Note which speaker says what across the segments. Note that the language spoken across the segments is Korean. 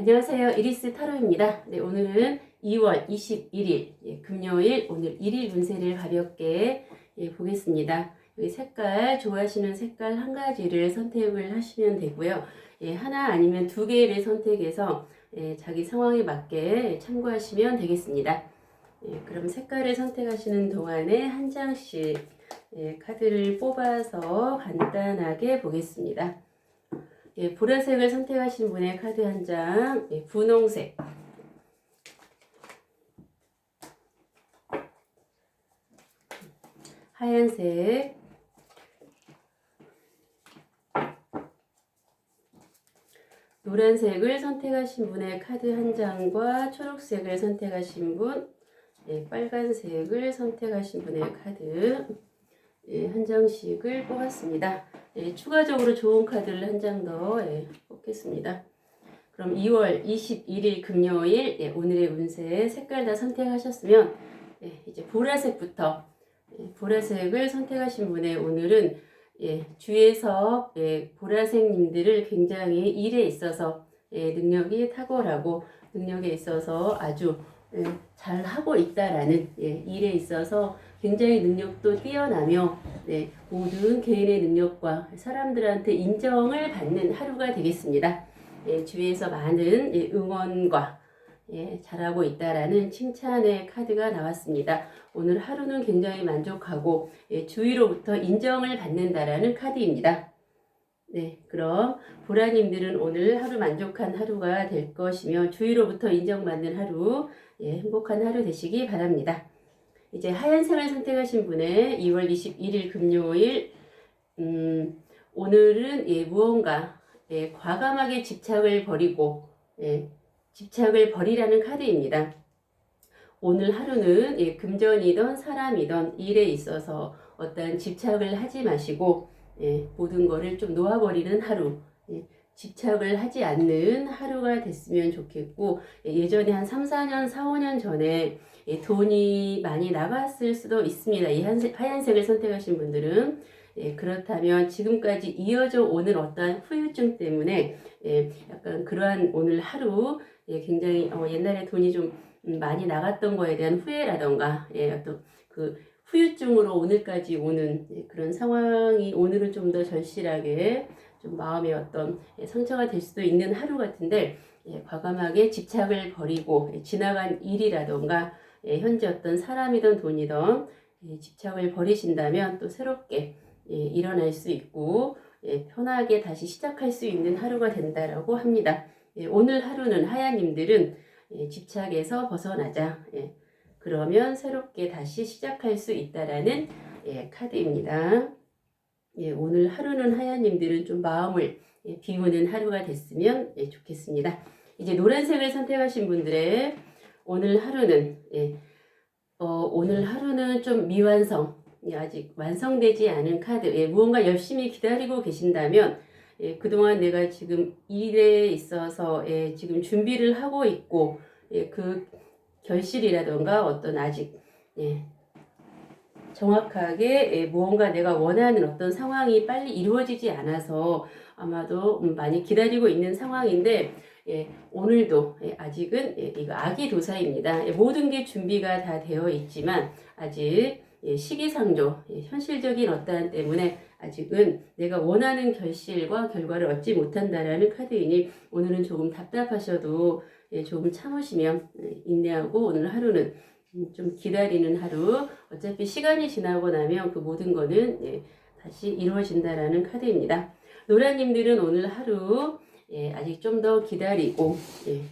Speaker 1: 안녕하세요. 이리스 타로입니다. 네, 오늘은 2월 21일 예, 금요일 오늘 1일 운세를 가볍게 예, 보겠습니다. 여기 색깔 좋아하시는 색깔 한 가지를 선택을 하시면 되고요. 예, 하나 아니면 두 개를 선택해서 예, 자기 상황에 맞게 참고하시면 되겠습니다. 예, 그럼 색깔을 선택하시는 동안에 한 장씩 예, 카드를 뽑아서 간단하게 보겠습니다. 예, 보라색을 선택하신 분의 카드 한 장, 예, 분홍색, 하얀색, 노란색을 선택하신 분의 카드 한 장과 초록색을 선택하신 분, 예, 빨간색을 선택하신 분의 카드 예, 한 장씩을 뽑았습니다. 예, 추가적으로 좋은 카드를 한 장 더 예, 뽑겠습니다. 그럼 2월 21일 금요일 예, 오늘의 운세 색깔 다 선택하셨으면 예, 이제 보라색부터 예, 보라색을 선택하신 분의 오늘은 예, 주위에서 예, 보라색님들을 굉장히 일에 있어서 예, 능력이 탁월하고 능력에 있어서 아주 예, 잘 하고 있다라는 예, 일에 있어서 굉장히 능력도 뛰어나며 네, 모든 개인의 능력과 사람들한테 인정을 받는 하루가 되겠습니다. 예, 주위에서 많은 예, 응원과 예, 잘하고 있다라는 칭찬의 카드가 나왔습니다. 오늘 하루는 굉장히 만족하고 예, 주위로부터 인정을 받는다라는 카드입니다. 네, 그럼 보라님들은 오늘 하루 만족한 하루가 될 것이며 주위로부터 인정받는 하루, 예, 행복한 하루 되시기 바랍니다. 이제 하얀색을 선택하신 분의 2월 21일 금요일, 음, 오늘은 예, 무언가 예, 과감하게 집착을 버리고 예, 집착을 버리라는 카드입니다. 오늘 하루는 예, 금전이든 사람이든 일에 있어서 어떠한 집착을 하지 마시고 예, 모든 거를 좀 놓아버리는 하루, 예, 집착을 하지 않는 하루가 됐으면 좋겠고 예, 예전에 한 3, 4년, 4, 5년 전에 예, 돈이 많이 나갔을 수도 있습니다. 이 하얀색을 선택하신 분들은 예, 그렇다면 지금까지 이어져 오는 어떠한 후유증 때문에 예, 약간 그러한 오늘 하루 예, 굉장히 어, 옛날에 돈이 좀 음, 많이 나갔던 거에 대한 후회라던가 예, 어떤 그 후유증으로 오늘까지 오는 예, 그런 상황이 오늘은 좀 더 절실하게 좀 마음의 어떤 예, 상처가 될 수도 있는 하루 같은데 예, 과감하게 집착을 버리고 예, 지나간 일이라던가 예, 현재 어떤 사람이든 돈이든 예, 집착을 버리신다면 또 새롭게 예, 일어날 수 있고 예, 편하게 다시 시작할 수 있는 하루가 된다라고 합니다. 예, 오늘 하루는 하야님들은 예, 집착에서 벗어나자. 예, 그러면 새롭게 다시 시작할 수 있다라는 예, 카드입니다. 예, 오늘 하루는 하야님들은 좀 마음을 예, 비우는 하루가 됐으면 예, 좋겠습니다. 이제 노란색을 선택하신 분들의 오늘 하루는 예, 어, 오늘 하루는 좀 미완성, 예, 아직 완성되지 않은 카드, 예, 무언가 열심히 기다리고 계신다면 예, 그동안 내가 지금 일에 있어서 예, 지금 준비를 하고 있고 예, 그 결실이라던가 어떤 아직 예, 정확하게 예, 무언가 내가 원하는 어떤 상황이 빨리 이루어지지 않아서 아마도 음, 많이 기다리고 있는 상황인데 예, 오늘도 예, 아직은 예, 이거 아기 도사입니다. 예, 모든 게 준비가 다 되어 있지만 아직 예, 시기상조 예, 현실적인 어떠한 때문에 아직은 내가 원하는 결실과 결과를 얻지 못한다라는 카드이니 오늘은 조금 답답하셔도 예, 조금 참으시면 예, 인내하고 오늘 하루는 음, 좀 기다리는 하루 어차피 시간이 지나고 나면 그 모든 거는 예, 다시 이루어진다라는 카드입니다. 노라님들은 오늘 하루 예, 아직 좀 더 기다리고 예,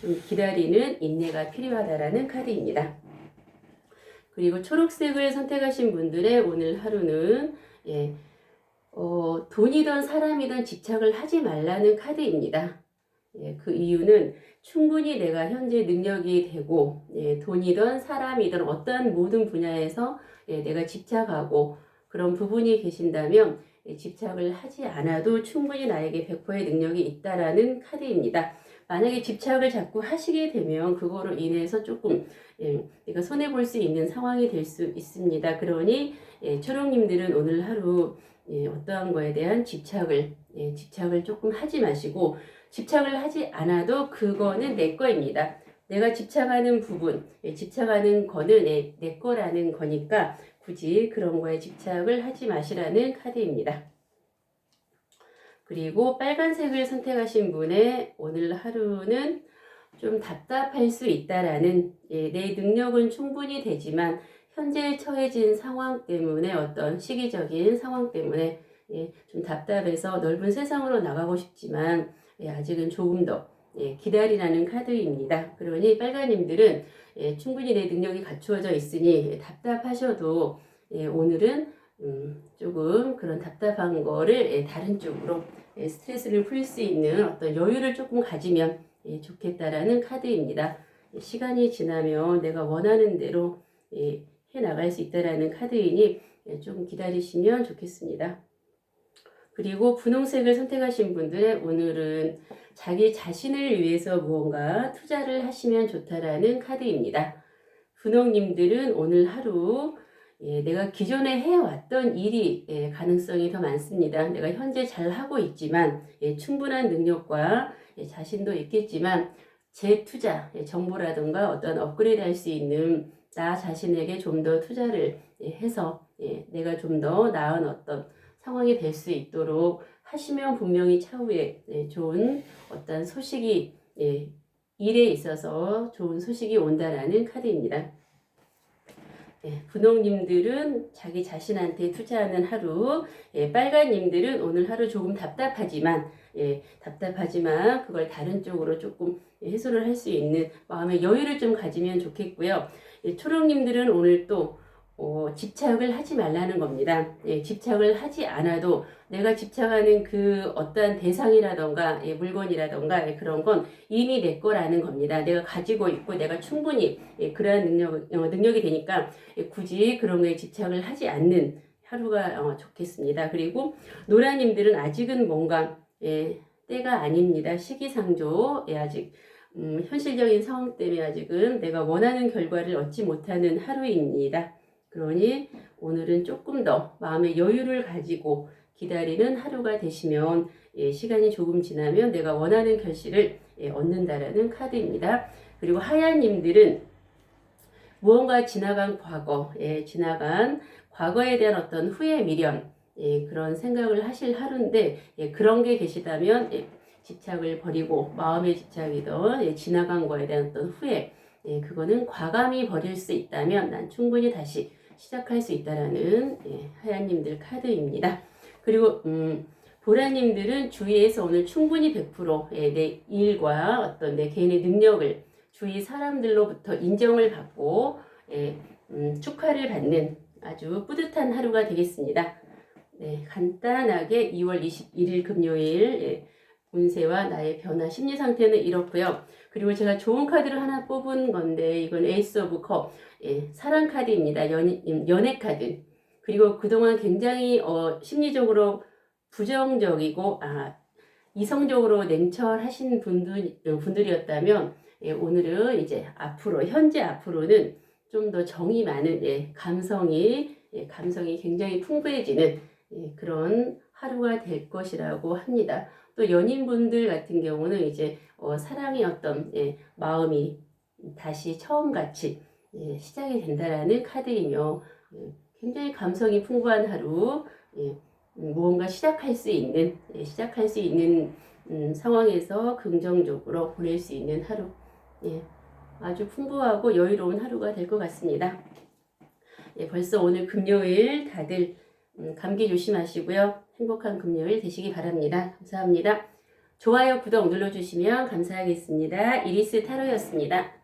Speaker 1: 좀 기다리는 인내가 필요하다라는 카드입니다. 그리고 초록색을 선택하신 분들의 오늘 하루는 예, 어, 돈이든 사람이든 집착을 하지 말라는 카드입니다. 예, 그 이유는 충분히 내가 현재 능력이 되고 예, 돈이든 사람이든 어떠한 모든 분야에서 예, 내가 집착하고 그런 부분이 계신다면 예, 집착을 하지 않아도 충분히 나에게 100%의 능력이 있다라는 카드입니다. 만약에 집착을 자꾸 하시게 되면 그거로 인해서 조금 예, 내가 손해 볼 수 있는 상황이 될 수 있습니다. 그러니 예, 초롱님들은 오늘 하루 예, 어떠한 거에 대한 집착을 예, 집착을 조금 하지 마시고 집착을 하지 않아도 그거는 내 거입니다. 내가 집착하는 부분, 예, 집착하는 거는 내, 내 거라는 거니까 굳이 그런 거에 집착을 하지 마시라는 카드입니다. 그리고 빨간색을 선택하신 분의 오늘 하루는 좀 답답할 수 있다라는 예, 내 능력은 충분히 되지만 현재 처해진 상황 때문에 어떤 시기적인 상황 때문에 예, 좀 답답해서 넓은 세상으로 나가고 싶지만 예, 아직은 조금 더 예, 기다리라는 카드입니다. 그러니 빨간님들은 예, 충분히 내 능력이 갖추어져 있으니 예, 답답하셔도 예, 오늘은 음, 조금 그런 답답한 거를 예, 다른 쪽으로 예, 스트레스를 풀 수 있는 어떤 여유를 조금 가지면 예, 좋겠다라는 카드입니다. 예, 시간이 지나면 내가 원하는 대로 예, 해 나갈 수 있다라는 카드이니 예, 좀 기다리시면 좋겠습니다. 그리고 분홍색을 선택하신 분들의 오늘은 자기 자신을 위해서 무언가 투자를 하시면 좋다라는 카드입니다. 분홍님들은 오늘 하루 예, 내가 기존에 해왔던 일이 예, 가능성이 더 많습니다. 내가 현재 잘 하고 있지만 예, 충분한 능력과 예, 자신도 있겠지만 재 투자, 예, 정보라든가 어떤 업그레이드 할 수 있는 나 자신에게 좀 더 투자를 예, 해서 예, 내가 좀 더 나은 어떤 상황이 될 수 있도록 하시면 분명히 차후에 예, 좋은 어떤 소식이 예, 일에 있어서 좋은 소식이 온다라는 카드입니다. 예, 분홍님들은 자기 자신한테 투자하는 하루, 예, 빨간님들은 오늘 하루 조금 답답하지만, 예, 답답하지만 그걸 다른 쪽으로 조금 예, 해소를 할 수 있는 마음의 여유를 좀 가지면 좋겠고요. 예, 초록님들은 오늘 또 어, 집착을 하지 말라는 겁니다. 예, 집착을 하지 않아도 내가 집착하는 그 어떠한 대상이라던가 예, 물건이라던가 예, 그런 건 이미 내 거라는 겁니다. 내가 가지고 있고 내가 충분히 예, 그러한 능력, 어, 능력이 되니까 예, 굳이 그런 거에 집착을 하지 않는 하루가 어, 좋겠습니다. 그리고 노라님들은 아직은 뭔가 예, 때가 아닙니다. 시기상조 예, 아직 음, 현실적인 상황 때문에 아직은 내가 원하는 결과를 얻지 못하는 하루입니다. 그러니 오늘은 조금 더 마음의 여유를 가지고 기다리는 하루가 되시면 예, 시간이 조금 지나면 내가 원하는 결실을 예, 얻는다라는 카드입니다. 그리고 하야님들은 무언가 지나간 과거, 예, 지나간 과거에 대한 어떤 후회 미련, 예, 그런 생각을 하실 하루인데 예, 그런 게 계시다면 예, 집착을 버리고 마음의 집착이든 예, 지나간 거에 대한 어떤 후회, 예, 그거는 과감히 버릴 수 있다면 난 충분히 다시 시작할 수 있다라는 예, 하야님들 카드입니다. 그리고 음, 보라님들은 주위에서 오늘 충분히 100% 예, 내 일과 어떤 내 개인의 능력을 주위 사람들로부터 인정을 받고 예, 음, 축하를 받는 아주 뿌듯한 하루가 되겠습니다. 네, 간단하게 2월 21일 금요일 예, 운세와 나의 변화 심리 상태는 이렇고요. 그리고 제가 좋은 카드를 하나 뽑은 건데 이건 에이스 오브 컵 예, 사랑 카드입니다. 연, 연애 카드. 그리고 그동안 굉장히 어, 심리적으로 부정적이고 아, 이성적으로 냉철하신 분들, 분들이었다면 예, 오늘은 이제 앞으로 현재 앞으로는 좀 더 정이 많은 예, 감성이 예, 감성이 굉장히 풍부해지는 예, 그런 하루가 될 것이라고 합니다. 또 연인분들 같은 경우는 이제 어, 사랑의 어떤 예, 마음이 다시 처음같이 예, 시작이 된다라는 카드이며 예, 굉장히 감성이 풍부한 하루 예, 음, 무언가 시작할 수 있는 예, 시작할 수 있는 음, 상황에서 긍정적으로 보낼 수 있는 하루 예, 아주 풍부하고 여유로운 하루가 될 것 같습니다. 예, 벌써 오늘 금요일 다들 음, 감기 조심하시고요. 행복한 금요일 되시기 바랍니다. 감사합니다. 좋아요, 구독 눌러주시면 감사하겠습니다. 이리스 타로였습니다.